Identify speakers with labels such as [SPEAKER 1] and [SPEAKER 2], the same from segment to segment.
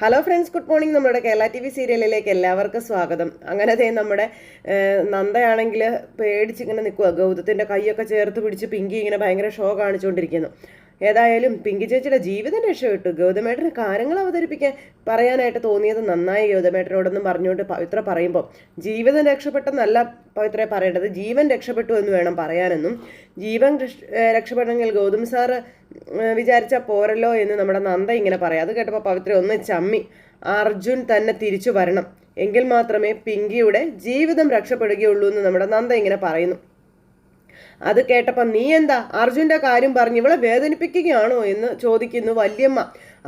[SPEAKER 1] Hello friends good morning നമ്മുടെ Kerala T V സീരിയലിലേക്ക് എല്ലാവർക്കും സ്വാഗതം. അങ്ങനെ ദേ നമ്മുടെ നന്ദയാണെങ്കിൽ പേടിച്ചിങ്ങനെ നിൽക്കുക ഗൗതത്തിന്റെ കൈയൊക്കെ ചേർത്ത് പിടിച്ച് പിങ്കി ഇങ്ങനെ ഭയങ്കര ഷോ കാണിച്ചുകൊണ്ടിരിക്കുന്നു. ഏതായാലും പിങ്കി ചേച്ചിയുടെ ജീവിതം രക്ഷപ്പെട്ടു. ഗൗതമേട്ടന് കാര്യങ്ങൾ അവതരിപ്പിക്കാൻ പറയാനായിട്ട് തോന്നിയത് നന്നായി ഗൗതമേട്ടനോടൊന്നും പറഞ്ഞുകൊണ്ട് പവിത്ര പറയുമ്പോൾ ജീവിതം രക്ഷപ്പെട്ടെന്നല്ല പവിത്രയെ പറയേണ്ടത്. ജീവൻ രക്ഷപ്പെട്ടു എന്ന് വേണം പറയാനെന്നും. ജീവൻ രക്ഷ- രക്ഷപ്പെടണമെങ്കിൽ ഗൗതം സാറ് വിചാരിച്ച പോരല്ലോ എന്ന് നമ്മുടെ നന്ദ ഇങ്ങനെ പറയാം. അത് കേട്ടപ്പോൾ പവിത്ര ഒന്ന് ചമ്മി. അർജുൻ തന്നെ തിരിച്ചു വരണം. എങ്കിൽ മാത്രമേ പിങ്കിയുടെ ജീവിതം രക്ഷപ്പെടുകയുള്ളൂ എന്ന് നമ്മുടെ നന്ദ ഇങ്ങനെ പറയുന്നു. അത് കേട്ടപ്പോൾ നീ എന്താ അർജുന്റെ കാര്യം പറഞ്ഞ് ഇവളെ വേദനിപ്പിക്കുകയാണോ എന്ന് ചോദിക്കുന്നു വല്യമ്മ.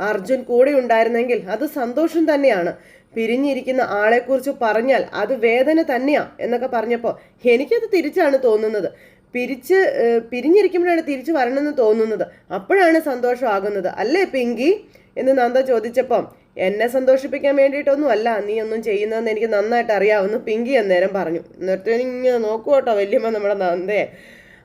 [SPEAKER 1] അർജുൻ കൂടെ ഉണ്ടായിരുന്നെങ്കിൽ അത് സന്തോഷം തന്നെയാണ്. പിരിഞ്ഞിരിക്കുന്ന ആളെക്കുറിച്ച് പറഞ്ഞാൽ അത് വേദന തന്നെയാ എന്നൊക്കെ പറഞ്ഞപ്പോൾ എനിക്കത് തിരിച്ചാണ് തോന്നുന്നത്. പിരിച്ച് പിരിഞ്ഞിരിക്കുമ്പോഴാണ് തിരിച്ചു വരണമെന്ന് തോന്നുന്നത്. അപ്പോഴാണ് സന്തോഷമാകുന്നത് അല്ലേ പിങ്കി? എന്ന് നന്ദ ചോദിച്ചപ്പം എന്നെ സന്തോഷിപ്പിക്കാൻ വേണ്ടിയിട്ടൊന്നും അല്ല നീ ഒന്നും ചെയ്യുന്നതെന്ന് എനിക്ക് നന്നായിട്ട് അറിയാവുന്നു പിങ്കി അന്നേരം പറഞ്ഞു. എന്നിട്ട് ഇങ്ങനെ നോക്കൂ കേട്ടോ വല്യമ്മ നമ്മുടെ നന്ദയെ.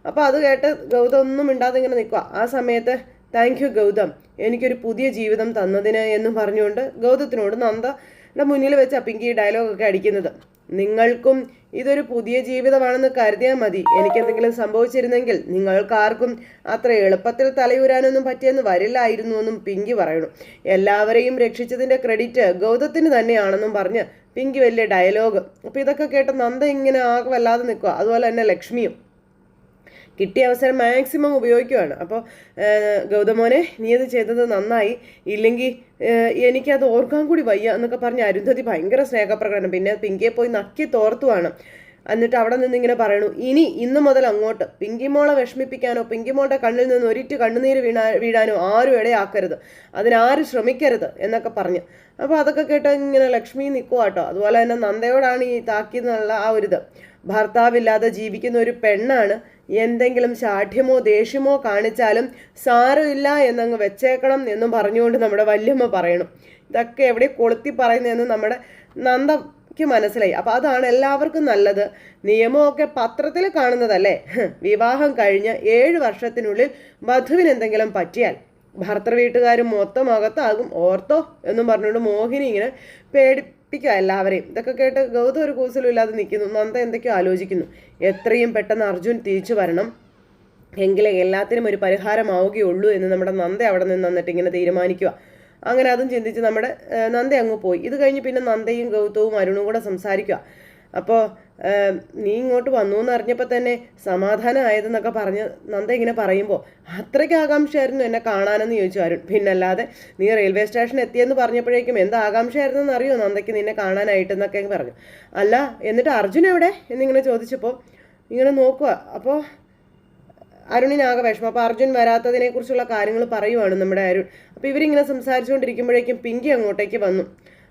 [SPEAKER 1] അപ്പോൾ അത് കേട്ട് ഗൗതം ഒന്നും മിണ്ടാതെ ഇങ്ങനെ നിൽക്കുക ആ സമയത്ത് താങ്ക് യു ഗൗതം. എനിക്കൊരു പുതിയ ജീവിതം തന്നതിന് എന്ന് പറഞ്ഞുകൊണ്ട് ഗൗതത്തിനോട് നന്ദയുടെ മുന്നിൽ വെച്ച് പിങ്കി ഡയലോഗൊക്കെ അടിക്കുന്നത്. നിങ്ങൾക്കും ഇതൊരു പുതിയ ജീവിതമാണെന്ന് കരുതിയാൽ മതി. എനിക്കെന്തെങ്കിലും സംഭവിച്ചിരുന്നെങ്കിൽ നിങ്ങൾക്കാർക്കും അത്ര എളുപ്പത്തിൽ തലയൂരാനൊന്നും പറ്റിയെന്ന് വരില്ലായിരുന്നു എന്നും പിങ്കി പറയണു. എല്ലാവരെയും രക്ഷിച്ചതിന്റെ ക്രെഡിറ്റ് ഗൗതത്തിന് തന്നെയാണെന്നും പറഞ്ഞ് പിങ്കി വലിയ ഡയലോഗ് അപ്പോൾ ഇതൊക്കെ കേട്ട് നന്ദ ഇങ്ങനെ ആകെ വല്ലാതെ നിൽക്കുക അതുപോലെ തന്നെ ലക്ഷ്മിയും. കിട്ടിയ അവസരം മാക്സിമം ഉപയോഗിക്കുകയാണ് അപ്പോൾ ഗൗതമോനെ നീ അത് ചെയ്തത് നന്നായി. ഇല്ലെങ്കിൽ എനിക്കത് ഓർക്കാൻ കൂടി വയ്യ എന്നൊക്കെ പറഞ്ഞ് അരുന്ധതി ഭയങ്കര സ്നേഹപ്രകടനം. പിന്നെ പിങ്കിയെ പോയി നക്കി തോർത്തുവാണ്. എന്നിട്ട് അവിടെ നിന്ന് ഇങ്ങനെ പറയണു ഇനി ഇന്ന് മുതൽ അങ്ങോട്ട് പിങ്കിമോളെ വിഷമിപ്പിക്കാനോ പിങ്കിമോളുടെ കണ്ണിൽ നിന്ന് ഒരിറ്റ് കണ്ണുനീര് വീണാ വീഴാനോ ആരും ഇടയാക്കരുത് അതിനാരും ശ്രമിക്കരുത് എന്നൊക്കെ പറഞ്ഞ്. അപ്പോൾ അതൊക്കെ കേട്ട് ഇങ്ങനെ ലക്ഷ്മി നിൽക്കുക കേട്ടോ. അതുപോലെ തന്നെ നന്ദയോടാണ് ഈ താക്കിയെന്നുള്ള ആ ഒരു ഇത് ഭർത്താവില്ലാതെ ജീവിക്കുന്ന ഒരു പെണ്ണാണ് എന്തെങ്കിലും ശാഠ്യമോ ദേഷ്യമോ കാണിച്ചാലും സാരമില്ല എന്നങ്ങ് വെച്ചേക്കണം എന്നും പറഞ്ഞുകൊണ്ട് നമ്മുടെ വല്യമ്മ പറയണം. ഇതൊക്കെ എവിടെ കൊളുത്തി പറയുന്നതെന്ന് നമ്മുടെ നന്ദയ്ക്ക് മനസ്സിലായി. അപ്പോൾ അതാണ് എല്ലാവർക്കും നല്ലത്. നിയമമൊക്കെ പത്രത്തിൽ കാണുന്നതല്ലേ? വിവാഹം കഴിഞ്ഞ് ഏഴ് വർഷത്തിനുള്ളിൽ വധുവിന് എന്തെങ്കിലും പറ്റിയാൽ ഭർത്തൃ വീട്ടുകാരും മൊത്തം അകത്താകും. ഓർത്തോ? എന്നും പറഞ്ഞുകൊണ്ട് മോഹിനി ഇങ്ങനെ പേടിപ്പിക്കുക എല്ലാവരെയും. ഇതൊക്കെ കേട്ട് ഗൗതം ഒരു കൂസലും ഇല്ലാതെ നിൽക്കുന്നു. നന്ദ എന്തൊക്കെയോ ആലോചിക്കുന്നു. എത്രയും പെട്ടെന്ന് അർജുൻ തിരിച്ചു വരണം. എങ്കിലേ എല്ലാത്തിനും ഒരു പരിഹാരമാവുകയുള്ളൂ എന്ന് നമ്മുടെ നന്ദ അവിടെ നിന്ന് വന്നിട്ട് ഇങ്ങനെ തീരുമാനിക്കുക. അങ്ങനെ അതും ചിന്തിച്ച് നമ്മുടെ നന്ദ അങ്ങ് പോയി. ഇത് കഴിഞ്ഞ് പിന്നെ നന്ദയും ഗൗതവും അരുണും കൂടെ സംസാരിക്കുക. അപ്പോൾ നീ ഇങ്ങോട്ട് വന്നു എന്ന് അറിഞ്ഞപ്പോൾ തന്നെ സമാധാനമായതെന്നൊക്കെ പറഞ്ഞ് നന്ദ ഇങ്ങനെ പറയുമ്പോൾ അത്രയ്ക്ക് ആകാംക്ഷയായിരുന്നു എന്നെ കാണാനെന്ന് ചോദിച്ചു അരുൺ. പിന്നല്ലാതെ നീ റെയിൽവേ സ്റ്റേഷൻ എത്തിയെന്ന് പറഞ്ഞപ്പോഴേക്കും എന്ത് ആകാംക്ഷയായിരുന്നെന്ന് അറിയോ നന്ദയ്ക്ക് നിന്നെ കാണാനായിട്ടെന്നൊക്കെ പറഞ്ഞു. അല്ല എന്നിട്ട് അർജുൻ എവിടെ? എന്നിങ്ങനെ ചോദിച്ചപ്പോൾ ഇങ്ങനെ നോക്കുക അപ്പോൾ അരുണിനാകെ വിഷമം. അപ്പോൾ അർജുൻ വരാത്തതിനെ കുറിച്ചുള്ള കാര്യങ്ങൾ പറയുവാണ് നമ്മുടെ അരുൺ. അപ്പോൾ ഇവരിങ്ങനെ സംസാരിച്ചുകൊണ്ടിരിക്കുമ്പോഴേക്കും പിങ്കി അങ്ങോട്ടേക്ക് വന്നു.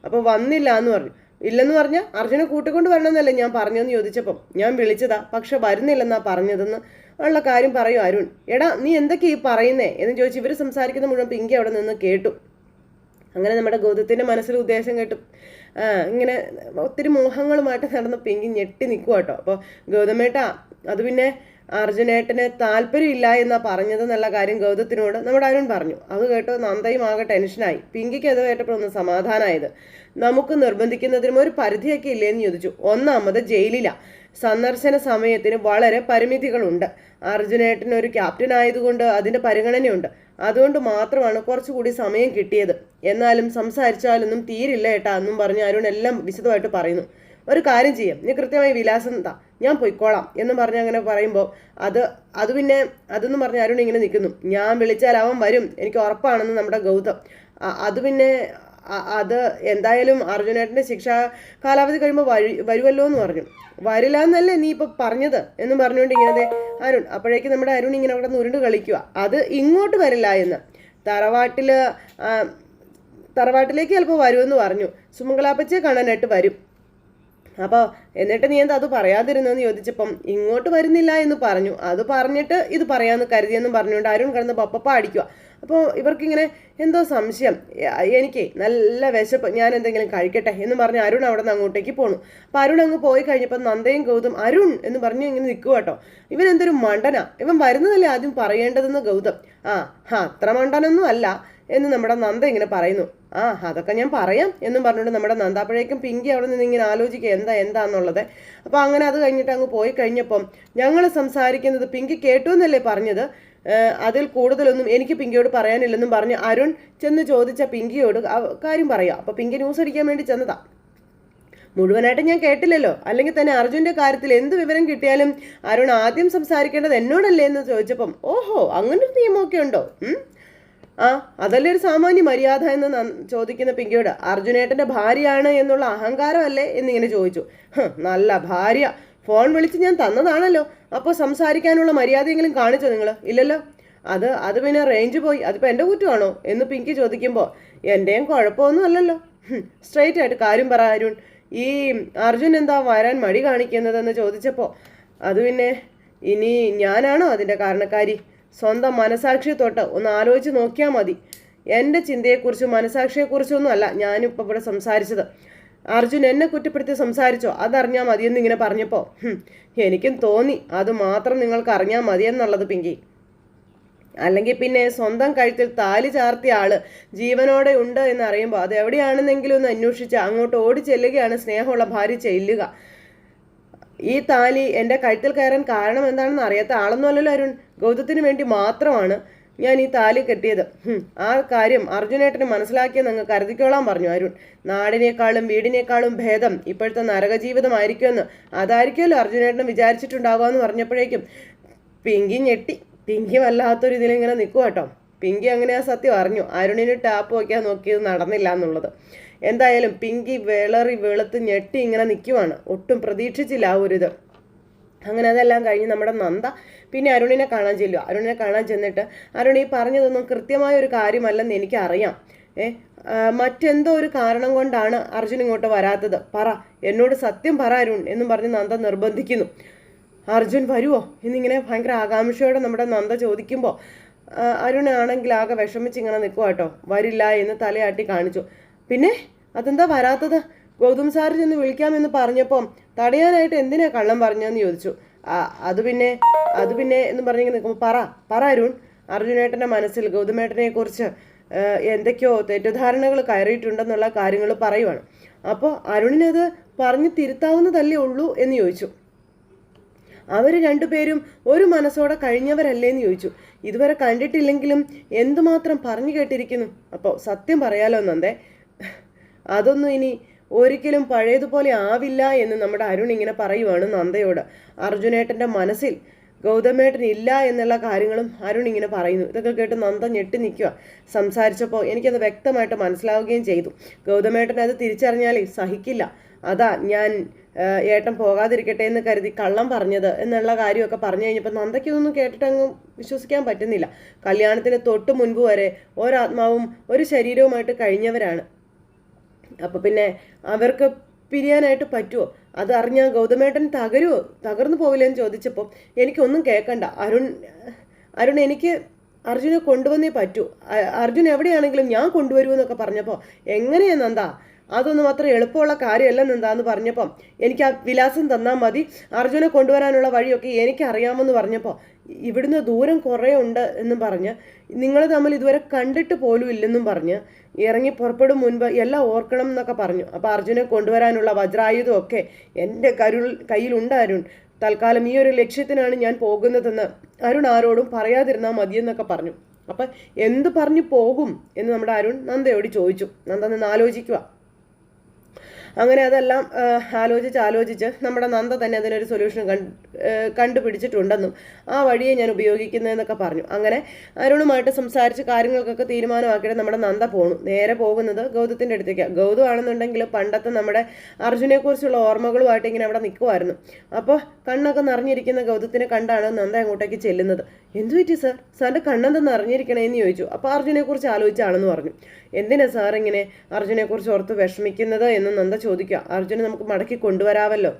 [SPEAKER 1] അപ്പോൾ വന്നില്ല എന്ന് പറഞ്ഞു. ഇല്ലെന്ന് പറഞ്ഞാൽ അർജുനെ കൂട്ടിക്കൊണ്ട് വരണമെന്നല്ലേ ഞാൻ പറഞ്ഞതെന്ന് ചോദിച്ചപ്പം ഞാൻ വിളിച്ചതാ പക്ഷെ വരുന്നില്ലെന്നാ പറഞ്ഞതെന്ന് ഉള്ള കാര്യം പറയും അരുൺ. എടാ നീ എന്തൊക്കെയാ ഈ പറയുന്നേ? എന്ന് ചോദിച്ച് ഇവർ സംസാരിക്കുന്ന മുഴുവൻ പിങ്കി അവിടെ നിന്ന് കേട്ടു. അങ്ങനെ നമ്മുടെ ഗൗതത്തിന്റെ മനസ്സിൽ ഉദ്ദേശം കേട്ടു. ഇങ്ങനെ ഒത്തിരി മോഹങ്ങളുമായിട്ട് നടന്ന പിങ്കി ഞെട്ടി നിൽക്കുക കേട്ടോ അപ്പോൾ ഗൗതമേട്ട അത് പിന്നെ അർജുനേട്ടന് താല്പര്യമില്ല എന്നാ പറഞ്ഞതെന്നുള്ള കാര്യം ഗൗതത്തിനോട് നമ്മുടെ അരുൺ പറഞ്ഞു. അത് കേട്ടോ നന്ദയും ആകെ ടെൻഷനായി. പിങ്കിക്ക് അത് കേട്ടപ്പോൾ ഒന്ന് സമാധാനമായത് നമുക്ക് നിർബന്ധിക്കുന്നതിനും ഒരു പരിധിയൊക്കെ ഇല്ലേന്ന് ചോദിച്ചു. ഒന്നാമത് ജയിലില. സന്ദർശന സമയത്തിന് വളരെ പരിമിതികളുണ്ട്. അർജുനേട്ടന് ഒരു ക്യാപ്റ്റൻ ആയതുകൊണ്ട് അതിന്റെ പരിഗണനയുണ്ട്. അതുകൊണ്ട് മാത്രമാണ് കുറച്ചുകൂടി സമയം കിട്ടിയത്. എന്നാലും സംസാരിച്ചാലൊന്നും തീരില്ല ഏട്ടാ എന്നും പറഞ്ഞ് അരുൺ എല്ലാം വിശദമായിട്ട് പറയുന്നു. ഒരു കാര്യം ചെയ്യാം. നീ കൃത്യമായി വിലാസം താ. ഞാൻ പൊയ്ക്കോളാം എന്ന് പറഞ്ഞ് അങ്ങനെ പറയുമ്പോൾ അത് അത് പിന്നെ അതെന്ന് പറഞ്ഞ് അരുൺ ഇങ്ങനെ നിൽക്കുന്നു ഞാൻ വിളിച്ചാൽ അവൻ വരും. എനിക്ക് ഉറപ്പാണെന്ന് നമ്മുടെ ഗൗതം. അത് പിന്നെ അത് എന്തായാലും അർജുനേട്ടന്റെ ശിക്ഷ കാലാവധി കഴിയുമ്പോൾ വഴി വരുമല്ലോ എന്ന് പറഞ്ഞു. വരില്ല എന്നല്ലേ നീ ഇപ്പം പറഞ്ഞത് എന്ന് പറഞ്ഞുകൊണ്ട് ഇങ്ങനെ അരുൺ അപ്പോഴേക്ക് നമ്മുടെ അരുൺ ഇങ്ങനെ അവിടെ ഉരുണ്ട് കളിക്കുക അത് ഇങ്ങോട്ട് വരില്ല എന്ന്. തറവാട്ടിൽ തറവാട്ടിലേക്ക് ചിലപ്പോൾ വരുമെന്ന് പറഞ്ഞു. സുമംഗലാപ്പച്ചയെ കാണാനായിട്ട് വരും. അപ്പോൾ എന്നിട്ട് നീ എന്താ അത് പറയാതിരുന്നെന്ന് ചോദിച്ചപ്പം ഇങ്ങോട്ട് വരുന്നില്ല എന്ന് പറഞ്ഞു. അത് പറഞ്ഞിട്ട് ഇത് പറയാമെന്ന് കരുതിയെന്നും പറഞ്ഞുകൊണ്ട് അരുൺ കിടന്ന് പപ്പപ്പ അടിക്കുക അപ്പോൾ ഇവർക്കിങ്ങനെ എന്തോ സംശയം. എനിക്ക് നല്ല വിശപ്പ് ഞാൻ എന്തെങ്കിലും കഴിക്കട്ടെ എന്ന് പറഞ്ഞ് അരുൺ അവിടെ നിന്ന് അങ്ങോട്ടേക്ക് പോണു. അപ്പോൾ അരുൺ അങ്ങ് പോയി കഴിഞ്ഞപ്പോൾ നന്ദയും ഗൗതം അരുൺ എന്ന് പറഞ്ഞ് ഇങ്ങനെ നിൽക്കുക കേട്ടോ ഇവൻ എന്തൊരു മണ്ടനാ. ഇവൻ വരുന്നതല്ലേ ആദ്യം പറയേണ്ടതെന്ന് ഗൗതം. ആ ഹാ അത്ര മണ്ടനൊന്നും അല്ല. എന്ന് നമ്മുടെ നന്ദ ഇങ്ങനെ പറയുന്നു. ആ അതൊക്കെ ഞാൻ പറയാം എന്നും പറഞ്ഞുകൊണ്ട് നമ്മുടെ നന്ദ. അപ്പോഴേക്കും പിങ്കി അവിടെ നിന്ന് ഇങ്ങനെ ആലോചിക്കുക എന്താ എന്താന്നുള്ളത്. അപ്പോൾ അങ്ങനെ അത് കഴിഞ്ഞിട്ട് അങ്ങ് പോയി കഴിഞ്ഞപ്പം ഞങ്ങൾ സംസാരിക്കുന്നത് പിങ്കി കേട്ടു എന്നല്ലേ പറഞ്ഞത് അതിൽ കൂടുതലൊന്നും എനിക്ക് പിങ്കിയോട് പറയാനില്ലെന്നും പറഞ്ഞ് അരുൺ ചെന്ന് ചോദിച്ച പിങ്കിയോട് കാര്യം പറയാം. അപ്പോൾ പിങ്കി ന്യൂസ് അടിക്കാൻ വേണ്ടി ചെന്നതാ. മുഴുവനായിട്ട് ഞാൻ കേട്ടില്ലല്ലോ. അല്ലെങ്കിൽ തന്നെ അർജുന്റെ കാര്യത്തിൽ എന്ത് വിവരം കിട്ടിയാലും അരുൺ ആദ്യം സംസാരിക്കേണ്ടത് എന്നോടല്ലേ എന്ന് ചോദിച്ചപ്പം ഓഹോ അങ്ങനൊരു നിയമമൊക്കെ ഉണ്ടോ? ആ അതല്ലേ ഒരു സാമാന്യ മര്യാദ എന്ന് ചോദിക്കുന്ന പിങ്കിയോട്. അർജുനേട്ടന്റെ ഭാര്യയാണ് എന്നുള്ള അഹങ്കാരമല്ലേ എന്നിങ്ങനെ ചോദിച്ചു. നല്ല ഭാര്യ. ഫോൺ വിളിച്ച് ഞാൻ തന്നതാണല്ലോ. അപ്പോൾ സംസാരിക്കാനുള്ള മര്യാദയെങ്കിലും കാണിച്ചോ നിങ്ങൾ ഇല്ലല്ലോ? അത് അത് പിന്നെ റേഞ്ച് പോയി. അതിപ്പോൾ എന്റെ കുറ്റമാണോ? എന്ന് പിങ്കി ചോദിക്കുമ്പോൾ എന്റെയും കുഴപ്പമൊന്നും അല്ലല്ലോ. സ്ട്രൈറ്റ് ആയിട്ട് കാര്യം പറ അരുൺ. ഈ അർജുൻ എന്താ വരാൻ മടി കാണിക്കുന്നതെന്ന് ചോദിച്ചപ്പോൾ അത് പിന്നെ ഇനി ഞാനാണോ അതിന്റെ കാരണക്കാരി? സ്വന്തം മനസാക്ഷി തൊട്ട് ഒന്ന് ആലോചിച്ച് നോക്കിയാൽ മതി. എന്റെ ചിന്തയെക്കുറിച്ചും മനസാക്ഷിയെക്കുറിച്ചൊന്നും അല്ല ഞാനിപ്പോൾ ഇവിടെ സംസാരിച്ചത്. അർജുൻ എന്നെ കുറ്റപ്പെടുത്തി സംസാരിച്ചോ? അതറിഞ്ഞാൽ മതിയെന്ന് ഇങ്ങനെ പറഞ്ഞപ്പോൾ എനിക്കും തോന്നി. അത് മാത്രം നിങ്ങൾക്ക് അറിഞ്ഞാൽ മതിയെന്നുള്ളത് പിങ്കി. അല്ലെങ്കിൽ പിന്നെ സ്വന്തം കഴുത്തിൽ താലി ചാർത്തിയ ആൾ ജീവനോടെ ഉണ്ട് എന്ന് അറിയുമ്പോൾ അത് എവിടെയാണെന്നെങ്കിലും ഒന്ന് അന്വേഷിച്ച് അങ്ങോട്ട് ഓടി ചെല്ലുകയാണ് സ്നേഹമുള്ള ഭാര്യ ചെല്ലുക. ഈ താലി എന്റെ കഴുത്തിൽ കയറാൻ കാരണം എന്താണെന്ന് അറിയാത്ത ആളൊന്നുമല്ലല്ലോ അരുൺ. ഗൗതത്തിന് വേണ്ടി മാത്രമാണ് ഞാൻ ഈ താലി കെട്ടിയത്. ആ കാര്യം അർജുനേട്ടന് മനസ്സിലാക്കിയെന്ന് അങ്ങ് കരുതിക്കോളാൻ പറഞ്ഞു അരുൺ. നാടിനേക്കാളും വീടിനേക്കാളും ഭേദം ഇപ്പോഴത്തെ നരകജീവിതമായിരിക്കുമെന്ന് അതായിരിക്കുമല്ലോ അർജുനേട്ടന് വിചാരിച്ചിട്ടുണ്ടാവുക എന്ന് പറഞ്ഞപ്പോഴേക്കും. പിങ്കി ഞെട്ടി. പിങ്കി വല്ലാത്തൊരു ഇതിലിങ്ങനെ നിൽക്കുക കേട്ടോ പിങ്കി അങ്ങനെ ആ സത്യം അറിഞ്ഞു. അരുണിന് ടാപ്പ് വയ്ക്കാൻ നോക്കിയത് നടന്നില്ല എന്നുള്ളത്. എന്തായാലും പിങ്കി വിളറി വെളുത്ത് ഞെട്ടി ഇങ്ങനെ നിൽക്കുവാണ് ഒട്ടും പ്രതീക്ഷിച്ചില്ല ആ ഒരു ഇത്. അങ്ങനെ അതെല്ലാം കഴിഞ്ഞ് നമ്മുടെ നന്ദ പിന്നെ അരുണിനെ കാണാൻ ചെല്ലുക അരുണിനെ കാണാൻ ചെന്നിട്ട് അരുൺ ഈ പറഞ്ഞതൊന്നും കൃത്യമായ ഒരു കാര്യമല്ലെന്ന് എനിക്കറിയാം. ഏ മറ്റെന്തോ ഒരു കാരണം കൊണ്ടാണ് അർജുൻ ഇങ്ങോട്ട് വരാത്തത്. പറ എന്നോട് സത്യം പറ അരുൺ എന്നും പറഞ്ഞ് നന്ദ നിർബന്ധിക്കുന്നു. അർജുൻ വരുമോ എന്നിങ്ങനെ ഭയങ്കര ആകാംക്ഷയോടെ നമ്മുടെ നന്ദ ചോദിക്കുമ്പോൾ അരുണാണെങ്കിൽ ആകെ വിഷമിച്ച് ഇങ്ങനെ നിൽക്കുക കേട്ടോ. വരില്ല എന്ന് തലയാട്ടി കാണിച്ചു. പിന്നെ? അതെന്താ വരാത്തത്? ഗൗതം സാർ ചെന്ന് വിളിക്കാമെന്ന് പറഞ്ഞപ്പം തടയാനായിട്ട് എന്തിനാ കള്ളം പറഞ്ഞതെന്ന് ചോദിച്ചു. അത് പിന്നെ അത് പിന്നെ എന്ന് പറഞ്ഞെങ്കിൽ നിൽക്കുമ്പോൾ പറ പറ അരുൺ. അർജുനേട്ടന്റെ മനസ്സിൽ ഗൗതമേട്ടനെ കുറിച്ച് എന്തൊക്കെയോ തെറ്റിദ്ധാരണകൾ കയറിയിട്ടുണ്ടെന്നുള്ള കാര്യങ്ങൾ പറയുവാണ്. അപ്പോൾ അരുണിനത് പറഞ്ഞ് തിരുത്താവുന്നതല്ലേ ഉള്ളൂ എന്ന് ചോദിച്ചു. അവർ രണ്ടുപേരും ഒരു മനസ്സോടെ കഴിഞ്ഞവരല്ലേ എന്ന് ചോദിച്ചു. ഇതുവരെ കണ്ടിട്ടില്ലെങ്കിലും എന്തുമാത്രം പറഞ്ഞു കേട്ടിരിക്കുന്നു? അപ്പോൾ സത്യം പറയാലോ നന്ദേ. അതൊന്നും ഇനി ഒരിക്കലും പഴയതുപോലെ ആവില്ല എന്ന് നമ്മുടെ അരുൺ ഇങ്ങനെ പറയുവാണ് നന്ദയോട്. അർജുനേട്ടന്റെ മനസ്സിൽ ഗൗതമേട്ടൻ ഇല്ല എന്നുള്ള കാര്യങ്ങളും അരുൺ ഇങ്ങനെ പറയുന്നു. ഇതൊക്കെ കേട്ട് നന്ദ ഞെട്ടി നിൽക്കുക. സംസാരിച്ചപ്പോൾ എനിക്കത് വ്യക്തമായിട്ട് മനസ്സിലാവുകയും ചെയ്തു. ഗൗതമേട്ടൻ അത് തിരിച്ചറിഞ്ഞാലേ സഹിക്കില്ല. അതാ ഞാൻ ഏട്ടൻ പോകാതിരിക്കട്ടെ എന്ന് കരുതി കള്ളം പറഞ്ഞത് എന്നുള്ള കാര്യമൊക്കെ പറഞ്ഞു കഴിഞ്ഞപ്പോൾ നന്ദയ്ക്കൊന്നും കേട്ടിട്ട് അങ്ങ് വിശ്വസിക്കാൻ പറ്റുന്നില്ല. കല്യാണത്തിന് തൊട്ട് മുൻപ് വരെ ഒരാത്മാവും ഒരു ശരീരവുമായിട്ട് കഴിഞ്ഞവരാണ്. അപ്പോൾ പിന്നെ അവർക്ക് പിരിയാനായിട്ട് പറ്റുമോ അത് അറിഞ്ഞാൽ ഗൗതമേട്ടൻ തകരുമോ തകർന്നു പോവില്ലെന്ന് ചോദിച്ചപ്പോൾ എനിക്കൊന്നും കേൾക്കണ്ട അരുൺ അരുൺ എനിക്ക് അർജുനെ കൊണ്ടുവന്നേ പറ്റൂ. അർജുൻ എവിടെയാണെങ്കിലും ഞാൻ കൊണ്ടുവരുമെന്നൊക്കെ പറഞ്ഞപ്പോൾ എങ്ങനെയാ നന്ദാ? അതൊന്നും അത്ര എളുപ്പമുള്ള കാര്യമല്ല എന്താന്ന് പറഞ്ഞപ്പം എനിക്ക് ആ വിലാസം തന്നാൽ മതി. അർജുനെ കൊണ്ടുവരാനുള്ള വഴിയൊക്കെ എനിക്കറിയാമെന്ന് പറഞ്ഞപ്പോൾ ഇവിടുന്ന് ദൂരം കുറേ ഉണ്ട് എന്നും പറഞ്ഞ് നിങ്ങൾ തമ്മിൽ ഇതുവരെ കണ്ടിട്ട് പോലും ഇല്ലെന്നും പറഞ്ഞ് ഇറങ്ങി പുറപ്പെടും മുൻപ് എല്ലാം ഓർക്കണം എന്നൊക്കെ പറഞ്ഞു. അപ്പോൾ അർജുനെ കൊണ്ടുവരാനുള്ള വജ്രായുധമൊക്കെ എന്റെ കരുൾ കയ്യിലുണ്ട് അരുൺ. തൽക്കാലം ഈ ഒരു ലക്ഷ്യത്തിനാണ് ഞാൻ പോകുന്നതെന്ന് അരുൺ ആരോടും പറയാതിരുന്നാൽ മതിയെന്നൊക്കെ പറഞ്ഞു. അപ്പം എന്ത് പറഞ്ഞു പോകും എന്ന് നമ്മുടെ അരുൺ നന്ദയോട് ചോദിച്ചു. നന്ദ നിന്ന് ആലോചിക്കുക അങ്ങനെ അതെല്ലാം ആലോചിച്ച് ആലോചിച്ച് നമ്മുടെ നന്ദ തന്നെ അതിനൊരു സൊല്യൂഷൻ കണ്ട് കണ്ടുപിടിച്ചിട്ടുണ്ടെന്നും ആ വഴിയെ ഞാൻ ഉപയോഗിക്കുന്നതെന്നൊക്കെ പറഞ്ഞു. അങ്ങനെ അരുണുമായിട്ട് സംസാരിച്ച് കാര്യങ്ങൾക്കൊക്കെ തീരുമാനമാക്കിയിട്ട് നമ്മുടെ നന്ദ പോണു. നേരെ പോകുന്നത് ഗൗതത്തിന്റെ അടുത്തേക്കാണ് ഗൗതം ആണെന്നുണ്ടെങ്കിൽ പണ്ടത്തെ നമ്മുടെ അർജുനെക്കുറിച്ചുള്ള ഓർമ്മകളുമായിട്ട് ഇങ്ങനെ അവിടെ നിൽക്കുമായിരുന്നു. അപ്പോൾ കണ്ണൊക്കെ നിറഞ്ഞിരിക്കുന്ന ഗൗതത്തിനെ കണ്ടാണ് നന്ദ അങ്ങോട്ടേക്ക് ചെല്ലുന്നത്. എന്തു പറ്റി സാർ സാറിന്റെ കണ്ണെന്ത് നിറഞ്ഞിരിക്കണേന്ന് ചോദിച്ചു. അപ്പോൾ അർജുനെക്കുറിച്ച് ആലോചിച്ചാണെന്ന് പറഞ്ഞു. എന്തിനാ സാർ ഇങ്ങനെ അർജുനെക്കുറിച്ച് ഓർത്ത് വിഷമിക്കുന്നത് എന്ന് നന്ദ ചോദിക്കുക. അർജുനെ നമുക്ക് മടക്കി കൊണ്ടുവരാമല്ലോ.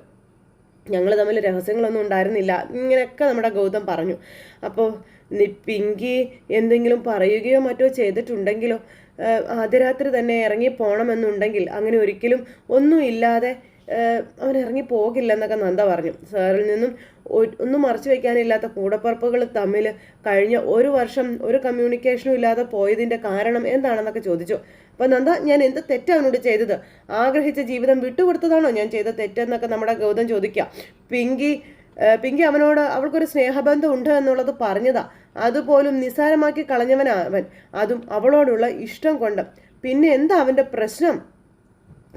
[SPEAKER 1] ഞങ്ങൾ തമ്മിൽ രഹസ്യങ്ങളൊന്നും ഉണ്ടായിരുന്നില്ല. ഇങ്ങനെയൊക്കെ നമ്മുടെ ഗൗതം പറഞ്ഞു. അപ്പോൾ പിങ്കി എന്തെങ്കിലും പറയുകയോ മറ്റോ ചെയ്തിട്ടുണ്ടെങ്കിലോ ആദ്യരാത്രി തന്നെ ഇറങ്ങി പോകണമെന്നുണ്ടെങ്കിൽ അങ്ങനെ ഒരിക്കലും ഒന്നും ഇല്ലാതെ ഏഹ്, അവൻ ഇറങ്ങി പോകില്ല എന്നൊക്കെ നന്ദ പറഞ്ഞു. സാറിൽ നിന്നും ഒന്നും മറച്ചു വയ്ക്കാനില്ലാത്ത കൂടപ്പറപ്പുകൾ തമ്മിൽ കഴിഞ്ഞ ഒരു വർഷം ഒരു കമ്മ്യൂണിക്കേഷനും ഇല്ലാതെ പോയതിന്റെ കാരണം എന്താണെന്നൊക്കെ ചോദിച്ചു. അപ്പോൾ നന്ദ ഞാൻ എന്ത് തെറ്റാണ് ചെയ്തത്? ആഗ്രഹിച്ച ജീവിതം വിട്ടുകൊടുത്തതാണോ ഞാൻ ചെയ്ത തെറ്റെന്നൊക്കെ നമ്മുടെ ഗൗതം ചോദിക്കുക. പിങ്കി പിങ്കി അവനോട് അവൾക്കൊരു സ്നേഹബന്ധം ഉണ്ട് എന്നുള്ളത് പറഞ്ഞതാ. അതുപോലും നിസ്സാരമാക്കി കളഞ്ഞവനാ അവൻ. അതും അവളോടുള്ള ഇഷ്ടം കൊണ്ട്. പിന്നെ എന്താ അവന്റെ പ്രശ്നം?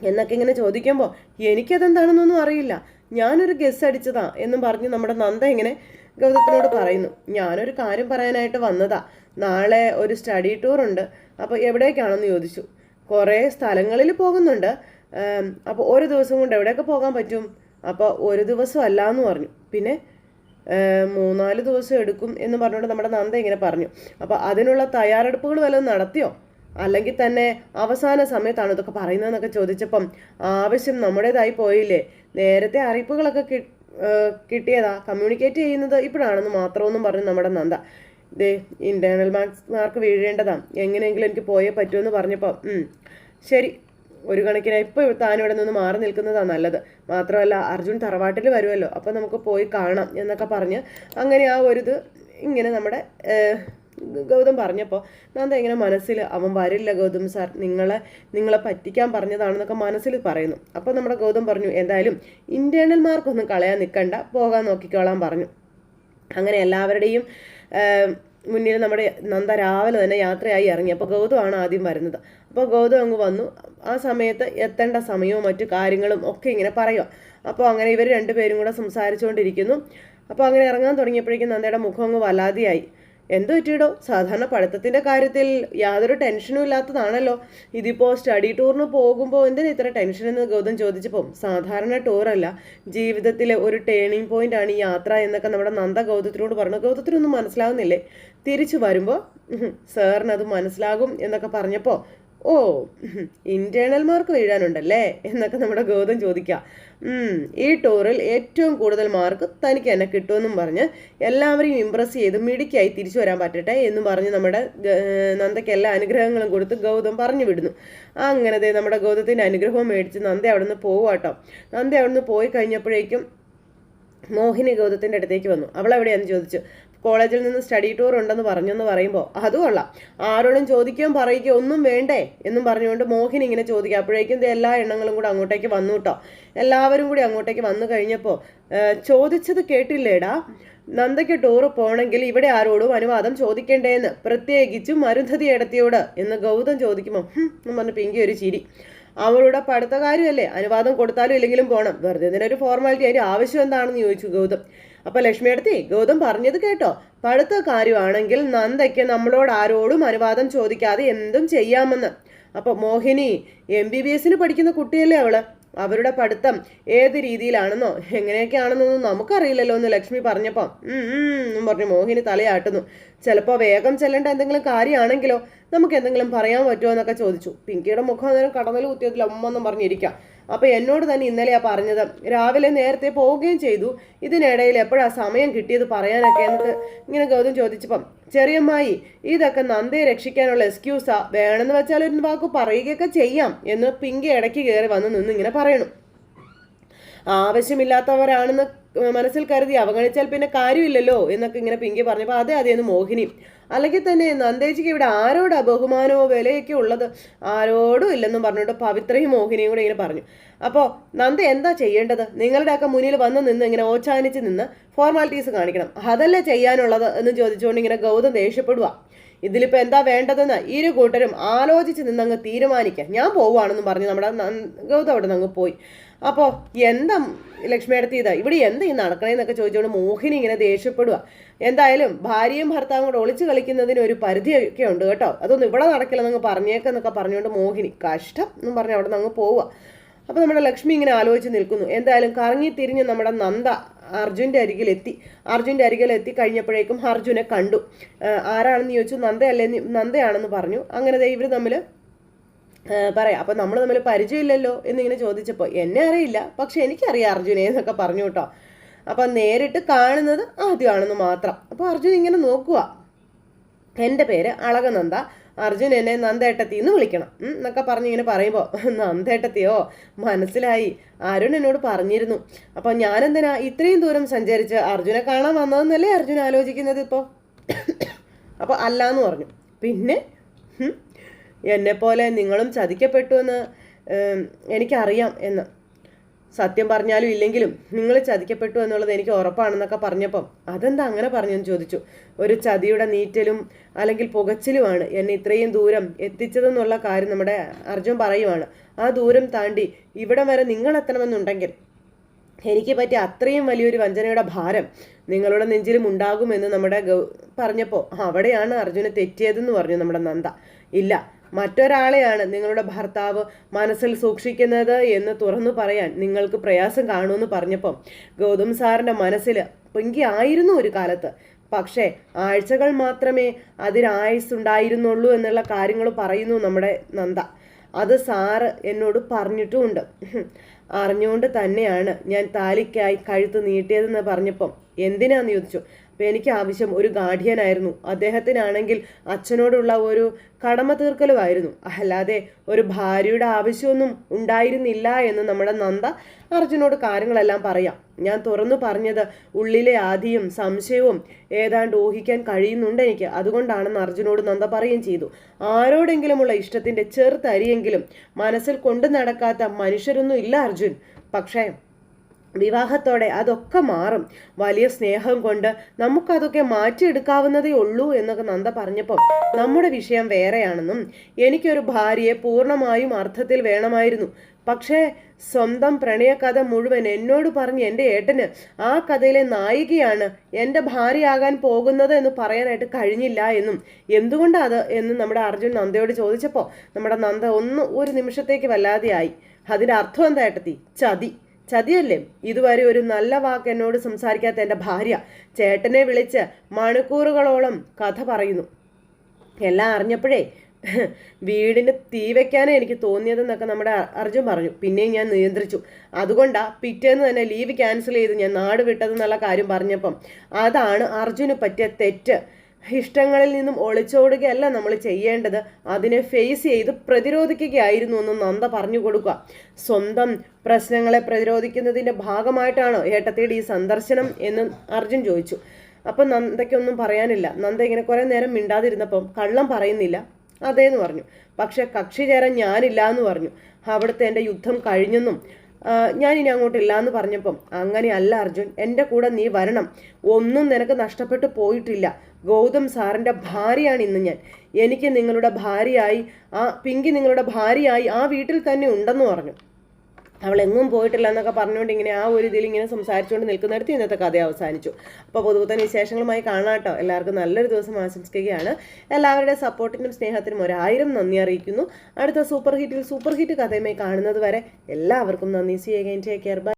[SPEAKER 1] എന്നൊക്കെ ഇങ്ങനെ ചോദിക്കുമ്പോൾ എനിക്കതെന്താണെന്നൊന്നും അറിയില്ല. ഞാനൊരു ഗസ് അടിച്ചതാ എന്നും പറഞ്ഞ് നമ്മുടെ നന്ദ ഇങ്ങനെ ഗൗതത്തിനോട് പറയുന്നു. ഞാനൊരു കാര്യം പറയാനായിട്ട് വന്നതാ. നാളെ ഒരു സ്റ്റഡി ടൂർ ഉണ്ട്. അപ്പോൾ എവിടേക്കാണെന്ന് ചോദിച്ചു. കുറേ സ്ഥലങ്ങളിൽ പോകുന്നുണ്ട്. അപ്പോൾ ഒരു ദിവസം കൊണ്ട് എവിടെയൊക്കെ പോകാൻ പറ്റും? അപ്പോൾ ഒരു ദിവസം അല്ല എന്ന് പറഞ്ഞു. പിന്നെ മൂന്നാൽ ദിവസം എടുക്കും എന്ന് പറഞ്ഞുകൊണ്ട് നമ്മുടെ നന്ദ ഇങ്ങനെ പറഞ്ഞു. അപ്പോൾ അതിനുള്ള തയ്യാറെടുപ്പുകൾ വല്ലതും നടത്തിയോ? അല്ലെങ്കിൽ തന്നെ അവസാന സമയത്താണ് ഇതൊക്കെ പറയുന്നതെന്നൊക്കെ ചോദിച്ചപ്പം ആവശ്യം നമ്മുടേതായി പോയില്ലേ? നേരത്തെ അറിയിപ്പുകളൊക്കെ കിട്ടിയതാ. കമ്മ്യൂണിക്കേറ്റ് ചെയ്യുന്നത് ഇപ്പോഴാണെന്ന് മാത്രമൊന്നും പറഞ്ഞു നമ്മുടെ നന്ദ. ദേ ഇന്റേണൽ മാർക്സ് മാർക്ക് വീഴേണ്ടതാ. എങ്ങനെയെങ്കിലും എനിക്ക് പോയേ പറ്റുമെന്ന് പറഞ്ഞപ്പോൾ ശരി. ഒരു കണക്കിന് ഇപ്പോൾ താൻ ഇവിടെ നിന്ന് മാറി നിൽക്കുന്നതാണ് നല്ലത്. മാത്രമല്ല അർജുൻ തറവാട്ടിൽ വരുമല്ലോ അപ്പോൾ നമുക്ക് പോയി കാണാം എന്നൊക്കെ പറഞ്ഞ് അങ്ങനെ ആ ഒരു ഇത് ഇങ്ങനെ നമ്മുടെ ഗൗതം പറഞ്ഞപ്പോൾ നന്ദ ഇങ്ങനെ മനസ്സിൽ അവൻ വരില്ല ഗൗതം സാർ നിങ്ങളെ നിങ്ങളെ പറ്റിക്കാൻ പറഞ്ഞതാണെന്നൊക്കെ മനസ്സിൽ പറയുന്നു. അപ്പോൾ നമ്മുടെ ഗൗതം പറഞ്ഞു എന്തായാലും ഇന്റേണൽ മാർക്കൊന്നും കളയാൻ നിൽക്കണ്ട പോകാൻ നോക്കിക്കോളാൻ പറഞ്ഞു. അങ്ങനെ എല്ലാവരുടെയും മുന്നിൽ നമ്മുടെ നന്ദ രാവിലെ തന്നെ യാത്രയായി ഇറങ്ങി. അപ്പോൾ ഗൗതമാണ് ആദ്യം വരുന്നത്. അപ്പോൾ ഗൗതം അങ്ങ് വന്നു. ആ സമയത്ത് എത്തേണ്ട സമയവും മറ്റു കാര്യങ്ങളും ഒക്കെ ഇങ്ങനെ പറയുക അപ്പോൾ അങ്ങനെ ഇവർ രണ്ടുപേരും കൂടെ സംസാരിച്ചുകൊണ്ടിരിക്കുന്നു. അപ്പോൾ അങ്ങനെ ഇറങ്ങാൻ തുടങ്ങിയപ്പോഴേക്കും നന്ദയുടെ മുഖം അങ്ങ് വല്ലാതെയായി. എന്ത് പറ്റിയിടോ? സാധാരണ പഠിത്തത്തിന്റെ കാര്യത്തിൽ യാതൊരു ടെൻഷനും ഇല്ലാത്തതാണല്ലോ. ഇതിപ്പോ സ്റ്റഡി ടൂറിന് പോകുമ്പോൾ എന്തിനാ ഇത്ര ടെൻഷൻ എന്ന് ഗൗതം ചോദിച്ചപ്പോൾ സാധാരണ ടൂറല്ല ജീവിതത്തിലെ ഒരു ടേണിംഗ് പോയിന്റ് ആണ് ഈ യാത്ര എന്നൊക്കെ നമ്മുടെ നന്ദ ഗൗതത്തിനോട് പറഞ്ഞു. ഗൗതത്തിനൊന്നും മനസ്സിലാവുന്നില്ലേ? തിരിച്ചു വരുമ്പോൾ സാറിന് അത് മനസ്സിലാകും എന്നൊക്കെ പറഞ്ഞപ്പോൾ ഓ ഇന്റേണൽ മാർക്ക് വീഴാനുണ്ടല്ലേ? എന്നൊക്കെ നമ്മുടെ ഗൗതം ചോദിക്കുക ഈ ടൂറിൽ ഏറ്റവും കൂടുതൽ മാർക്ക് തനിക്ക് എന്നെ കിട്ടുമെന്നും പറഞ്ഞ് എല്ലാവരെയും ഇമ്പ്രസ് ചെയ്ത് മിടിക്കായി തിരിച്ചു വരാൻ പറ്റട്ടെ എന്നും പറഞ്ഞ് നമ്മുടെ നന്ദയ്ക്ക് എല്ലാ അനുഗ്രഹങ്ങളും കൊടുത്ത് ഗൗതം പറഞ്ഞു വിടുന്നു. അങ്ങനത്തെ നമ്മുടെ ഗൗതത്തിന്റെ അനുഗ്രഹവും മേടിച്ച് നന്ദ അവിടെ നിന്ന് പോവാട്ടോ നന്ദ അവിടെ നിന്ന് പോയി കഴിഞ്ഞപ്പോഴേക്കും മോഹിനി ഗൗതത്തിന്റെ അടുത്തേക്ക് വന്നു. അവൾ എവിടെയാന്ന് ചോദിച്ചു? കോളേജിൽ നിന്ന് സ്റ്റഡി ടൂർ ഉണ്ടെന്ന് പറഞ്ഞെന്ന് പറയുമ്പോൾ അത് കൊള്ളാം. ആരോടും ചോദിക്കുകയും പറയുകയോ ഒന്നും വേണ്ടേ? എന്നും പറഞ്ഞുകൊണ്ട് മോഹിനി ഇങ്ങനെ ചോദിക്കുക അപ്പോഴേക്കും എല്ലാ എണ്ണങ്ങളും കൂടെ അങ്ങോട്ടേക്ക് വന്നു കേട്ടോ. എല്ലാവരും കൂടി അങ്ങോട്ടേക്ക് വന്നു കഴിഞ്ഞപ്പോൾ ചോദിച്ചത് കേട്ടില്ലേടാ? നന്ദയ്ക്ക് ടൂർ പോകണമെങ്കിൽ ഇവിടെ ആരോടും അനുവാദം ചോദിക്കേണ്ടേന്ന്. പ്രത്യേകിച്ചും മരുന്ധതി ഇടത്തിയോട് എന്ന് ഗൗതം ചോദിക്കുമ്പോൾ എന്ന് പറഞ്ഞ് പിങ്കി ഒരു ചിരി. അവളുടെ പഠിത്ത കാര്യമല്ലേ അനുവാദം കൊടുത്താലും ഇല്ലെങ്കിലും പോകണം വെറുതെ ഇതിനൊരു ഫോർമാലിറ്റി അതിന്റെ ആവശ്യം എന്താണെന്ന് ചോദിച്ചു ഗൗതം. അപ്പൊ ലക്ഷ്മി അടുത്തി ഗൗതം പറഞ്ഞത് കേട്ടോ. പഠിത്ത കാര്യമാണെങ്കിൽ നന്ദയ്ക്ക് നമ്മളോട് ആരോടും അനുവാദം ചോദിക്കാതെ എന്തും ചെയ്യാമെന്ന്. അപ്പൊ മോഹിനി എം ബി ബി എസിന് പഠിക്കുന്ന കുട്ടിയല്ലേ അവൾ? അവരുടെ പഠിത്തം ഏത് രീതിയിലാണെന്നോ എങ്ങനെയൊക്കെയാണെന്നൊന്നും നമുക്കറിയില്ലല്ലോ എന്ന് ലക്ഷ്മി പറഞ്ഞപ്പോൾ ഉം പറഞ്ഞു മോഹിനി തലയാട്ടുന്നു. ചിലപ്പോൾ വേഗം ചെല്ലേണ്ട എന്തെങ്കിലും കാര്യമാണെങ്കിലോ നമുക്ക് എന്തെങ്കിലും പറയാൻ പറ്റുമോ എന്നൊക്കെ ചോദിച്ചു. പിങ്കിയുടെ മുഖം അന്നേരം കടന്നൽ കുത്തിയതിൽ അമ്മ എന്നും പറഞ്ഞിരിക്കാം. അപ്പൊ എന്നോട് തന്നെ ഇന്നലെയാ പറഞ്ഞത് രാവിലെ നേരത്തെ പോവുകയും ചെയ്തു. ഇതിനിടയിൽ എപ്പോഴാ സമയം കിട്ടിയത് പറയാനൊക്കെ എന്നൊക്കെ ഇങ്ങനെ ഗൗതം ചോദിച്ചപ്പം ചെറിയമ്മായി ഇതൊക്കെ നന്ദയെ രക്ഷിക്കാനുള്ള എക്സ്ക്യൂസാ വേണമെന്ന് വെച്ചാൽ ഒരു വാക്ക് പറയുകയൊക്കെ ചെയ്യാം എന്ന് പിങ്കി ഇടയ്ക്ക് കയറി വന്ന് നിന്ന് ഇങ്ങനെ പറയണു. ആവശ്യമില്ലാത്തവരാണെന്ന് മനസ്സിൽ കരുതി അവഗണിച്ചാൽ പിന്നെ കാര്യമില്ലല്ലോ എന്നൊക്കെ ഇങ്ങനെ പിങ്കി പറഞ്ഞപ്പോൾ അതെ അതെ എന്ന് മോഹിനി. അല്ലെങ്കിൽ തന്നെ നന്ദേജിക്ക് ഇവിടെ ആരോട് ബഹുമാനമോ വിലയൊക്കെ ഉള്ളത്? ആരോടും ഇല്ലെന്നും പറഞ്ഞിട്ട് പവിത്രയും മോഹിനിയും കൂടെ ഇങ്ങനെ പറഞ്ഞു. അപ്പോൾ നന്ദ എന്താ ചെയ്യേണ്ടത്? നിങ്ങളുടെയൊക്കെ മുന്നിൽ വന്ന് നിന്ന് ഇങ്ങനെ ഓച്ചാനിച്ച് നിന്ന് ഫോർമാലിറ്റീസ് കാണിക്കണം. അതല്ലേ ചെയ്യാനുള്ളത് എന്ന് ചോദിച്ചുകൊണ്ട് ഇങ്ങനെ ഗൗതം ദേഷ്യപ്പെടുക ഇതിലിപ്പോൾ എന്താ വേണ്ടതെന്ന് ഇരു കൂട്ടരും ആലോചിച്ച് നിന്നങ്ങ് തീരുമാനിക്കാം. ഞാൻ പോവുകയാണെന്നും പറഞ്ഞ് നമ്മുടെ ഗൗതം അവിടെ നിന്ന് അങ്ങ് പോയി. അപ്പോൾ എന്താ ലക്ഷ്മിയുടെ അടുത്ത് ഇതാ? ഇവിടെ എന്താ ഈ നടക്കണേന്നൊക്കെ ചോദിച്ചുകൊണ്ട് മോഹിനി ഇങ്ങനെ ദേഷ്യപ്പെടുക എന്തായാലും ഭാര്യയും ഭർത്താവും കൂടെ ഒളിച്ചു കളിക്കുന്നതിന് ഒരു പരിധിയൊക്കെ ഉണ്ട് കേട്ടോ. അതൊന്നും ഇവിടെ നടക്കില്ല നടക്കില്ലെന്നങ്ങ് പറഞ്ഞേക്കെന്നൊക്കെ പറഞ്ഞുകൊണ്ട് മോഹിനി കഷ്ടം എന്നും പറഞ്ഞ് അവിടെ നിന്ന് അങ്ങ് പോവുക അപ്പോൾ നമ്മുടെ ലക്ഷ്മി ഇങ്ങനെ ആലോചിച്ച് നിൽക്കുന്നു. എന്തായാലും കറങ്ങി തിരിഞ്ഞ് നമ്മുടെ നന്ദ അർജുന്റെ അരികിലെത്തി. അർജുന്റെ അരികിലെത്തി കഴിഞ്ഞപ്പോഴേക്കും അർജുനെ കണ്ടു. ആരാണെന്ന് ചോദിച്ചു? നന്ദയല്ലേ? നന്ദയാണെന്ന് പറഞ്ഞു. അങ്ങനെ ഇവർ തമ്മിൽ പറയാം. അപ്പം നമ്മൾ തമ്മിൽ പരിചയമില്ലല്ലോ എന്നിങ്ങനെ ചോദിച്ചപ്പോൾ എന്നെ അറിയില്ല. പക്ഷെ എനിക്കറിയാം അർജുനെ എന്നൊക്കെ പറഞ്ഞു കേട്ടോ. അപ്പം നേരിട്ട് കാണുന്നത് ആദ്യമാണെന്ന് മാത്രം. അപ്പോൾ അർജുൻ ഇങ്ങനെ നോക്കുക എന്റെ പേര് അളകനന്ദ. അർജുൻ എന്നെ നന്ദേട്ടത്തി എന്ന് വിളിക്കണം. എന്നൊക്കെ പറഞ്ഞ് ഇങ്ങനെ പറയുമ്പോൾ നന്ദേട്ടത്തിയോ? മനസ്സിലായി. അരുൺ എന്നോട് പറഞ്ഞിരുന്നു. അപ്പോൾ ഞാനെന്തിനാ ഇത്രയും ദൂരം സഞ്ചരിച്ച് അർജുനെ കാണാൻ വന്നതെന്നല്ലേ അർജുൻ ആലോചിക്കുന്നത് ഇപ്പോൾ അപ്പോൾ അല്ല എന്ന് പറഞ്ഞു. പിന്നെ എന്നെപ്പോലെ നിങ്ങളും ചതിക്കപ്പെട്ടുവെന്ന് എനിക്കറിയാം എന്ന്. സത്യം പറഞ്ഞാലും ഇല്ലെങ്കിലും നിങ്ങൾ ചതിക്കപ്പെട്ടു എന്നുള്ളത് എനിക്ക് ഉറപ്പാണെന്നൊക്കെ പറഞ്ഞപ്പം അതെന്താ അങ്ങനെ പറഞ്ഞെന്ന് ചോദിച്ചു. ഒരു ചതിയുടെ നീറ്റലും അല്ലെങ്കിൽ പുകച്ചിലുമാണ് എന്നെ ഇത്രയും ദൂരം എത്തിച്ചതെന്നുള്ള കാര്യം നമ്മുടെ അർജുൻ പറയുവാണ്. ആ ദൂരം താണ്ടി ഇവിടം വരെ നിങ്ങൾ എത്തണമെന്നുണ്ടെങ്കിൽ എനിക്ക് പറ്റിയ അത്രയും വലിയൊരു വഞ്ചനയുടെ ഭാരം നിങ്ങളുടെ നെഞ്ചിലും ഉണ്ടാകുമെന്ന് നമ്മുടെ ഗൗ പറഞ്ഞപ്പോൾ അവിടെയാണ് അർജുന് തെറ്റിയതെന്ന് പറഞ്ഞു നമ്മുടെ നന്ദ. ഇല്ല മറ്റൊരാളെയാണ് നിങ്ങളുടെ ഭർത്താവ് മനസ്സിൽ സൂക്ഷിക്കുന്നത് എന്ന് തുറന്നു പറയാൻ നിങ്ങൾക്ക് പ്രയാസം കാണുമെന്ന് പറഞ്ഞപ്പം ഗൗതം സാറിന്റെ മനസ്സിൽ പെങ്കി ആയിരുന്നു ഒരു കാലത്ത്. പക്ഷേ ആഴ്ചകൾ മാത്രമേ അതിനായുസുണ്ടായിരുന്നുള്ളൂ എന്നുള്ള കാര്യങ്ങൾ പറയുന്നു നമ്മുടെ നന്ദ. അത് സാറ് എന്നോട് പറഞ്ഞിട്ടുമുണ്ട്. അറിഞ്ഞുകൊണ്ട് തന്നെയാണ് ഞാൻ താലിക്കായി കഴുത്ത് നീട്ടിയതെന്ന് പറഞ്ഞപ്പം എന്തിനാന്ന് ചോദിച്ചു. അപ്പം എനിക്ക് ആവശ്യം ഒരു ഗാർഡിയനായിരുന്നു. അദ്ദേഹത്തിനാണെങ്കിൽ അച്ഛനോടുള്ള ഒരു കടമ തീർക്കലുമായിരുന്നു. അല്ലാതെ ഒരു ഭാര്യയുടെ ആവശ്യമൊന്നും ഉണ്ടായിരുന്നില്ല എന്ന് നമ്മുടെ നന്ദ അർജുനോട് കാര്യങ്ങളെല്ലാം പറയാം. ഞാൻ തുറന്നു പറഞ്ഞത് ഉള്ളിലെ ആദിയും സംശയവും ഏതാണ്ട് ഊഹിക്കാൻ കഴിയുന്നുണ്ട് എനിക്ക്. അതുകൊണ്ടാണെന്ന് അർജുനോട് നന്ദ പറയുകയും ചെയ്തു. ആരോടെങ്കിലുമുള്ള ഇഷ്ടത്തിന്റെ ചെറുതരിയെങ്കിലും മനസ്സിൽ കൊണ്ടു നടക്കാത്ത മനുഷ്യരൊന്നും ഇല്ല അർജുൻ. പക്ഷേ വിവാഹത്തോടെ അതൊക്കെ മാറും. വലിയ സ്നേഹം കൊണ്ട് നമുക്കതൊക്കെ മാറ്റിയെടുക്കാവുന്നതേ ഉള്ളൂ എന്നൊക്കെ നന്ദ പറഞ്ഞപ്പോൾ നമ്മുടെ വിഷയം വേറെയാണെന്നും എനിക്കൊരു ഭാര്യയെ പൂർണമായും അർത്ഥത്തിൽ വേണമായിരുന്നു. പക്ഷേ സ്വന്തം പ്രണയകഥ മുഴുവൻ എന്നോട് പറഞ്ഞ് എന്റെ ഏട്ടന് ആ കഥയിലെ നായികയാണ് എന്റെ ഭാര്യയാകാൻ പോകുന്നത് എന്ന് പറയാനായിട്ട് കഴിഞ്ഞില്ല എന്നും. എന്തുകൊണ്ടാ അത് എന്ന് നമ്മുടെ അർജുൻ നന്ദയോട് ചോദിച്ചപ്പോൾ നമ്മുടെ നന്ദ ഒന്ന് ഒരു നിമിഷത്തേക്ക് വല്ലാതെയായി. അതിന്റെ അർത്ഥം എന്താ ഏട്ടത്തി? ചതി. ചതിയല്ലേ? ഇതുവരെ ഒരു നല്ല വാക്ക് എന്നോട് സംസാരിക്കാത്ത എന്റെ ഭാര്യ ചേട്ടനെ വിളിച്ച് മണിക്കൂറുകളോളം കഥ പറയുന്നു. എല്ലാം അറിഞ്ഞപ്പോഴേ വീടിന് തീ വെക്കാനേ എനിക്ക് തോന്നിയതെന്നൊക്കെ നമ്മുടെ അർജുൻ പറഞ്ഞു. പിന്നെയും ഞാൻ നിയന്ത്രിച്ചു. അതുകൊണ്ടാ പിറ്റേന്ന് തന്നെ ലീവ് ക്യാൻസൽ ചെയ്ത് ഞാൻ നാട് വിട്ടതെന്നുള്ള കാര്യം പറഞ്ഞപ്പം അതാണ് അർജുന് പറ്റിയ തെറ്റ്. ഇഷ്ടങ്ങളിൽ നിന്നും ഒളിച്ചോടുകയല്ല നമ്മൾ ചെയ്യേണ്ടത്. അതിനെ ഫേസ് ചെയ്ത് പ്രതിരോധിക്കുകയായിരുന്നു എന്ന് നന്ദ പറഞ്ഞു കൊടുക്കുക. സ്വന്തം പ്രശ്നങ്ങളെ പ്രതിരോധിക്കുന്നതിന്റെ ഭാഗമായിട്ടാണ് ഏട്ടത്തിയുടെ ഈ സന്ദർശനം എന്ന് അർജുൻ ചോദിച്ചു. അപ്പം നന്ദയ്ക്കൊന്നും പറയാനില്ല. നന്ദ ഇങ്ങനെ കുറേ നേരം മിണ്ടാതിരുന്നപ്പം കള്ളം പറയുന്നില്ല. അതേന്ന് പറഞ്ഞു. പക്ഷെ കക്ഷി ചേരാൻ ഞാനില്ല എന്ന് പറഞ്ഞു. അവിടുത്തെ എന്റെ യുദ്ധം കഴിഞ്ഞെന്നും ഞാൻ ഇനി അങ്ങോട്ടില്ല എന്ന് പറഞ്ഞപ്പം അങ്ങനെയല്ല അർജുൻ എന്റെ കൂടെ നീ വരണം. ഒന്നും നിനക്ക് നഷ്ടപ്പെട്ടു പോയിട്ടില്ല. ഗൗതം സാറിന്റെ ഭാര്യയാണ് ഇന്ന് ഞാൻ. എനിക്ക് നിങ്ങളുടെ ഭാര്യയായി ആ പിങ്കി നിങ്ങളുടെ ഭാര്യയായി ആ വീട്ടിൽ തന്നെ ഉണ്ടെന്ന് പറഞ്ഞു. അവൾ എങ്ങും പോയിട്ടില്ല എന്നൊക്കെ പറഞ്ഞുകൊണ്ട് ഇങ്ങനെ ആ ഒരു ഇതിൽ ഇങ്ങനെ സംസാരിച്ചുകൊണ്ട് നിൽക്കുന്നിടത്ത് ഇന്നത്തെ കഥ അവസാനിച്ചു. അപ്പോൾ പുതുപുത്തൻ വിശേഷങ്ങളുമായി കാണാം എല്ലാവർക്കും നല്ലൊരു ദിവസം ആശംസിക്കുകയാണ്. എല്ലാവരുടെ സപ്പോർട്ടിനും സ്നേഹത്തിനും ഒരായിരം നന്ദി അറിയിക്കുന്നു. അടുത്ത സൂപ്പർ ഹിറ്റിൽ സൂപ്പർ ഹിറ്റ് കഥയുമായി കാണുന്നത് വരെ എല്ലാവർക്കും നന്ദി. See again take care bye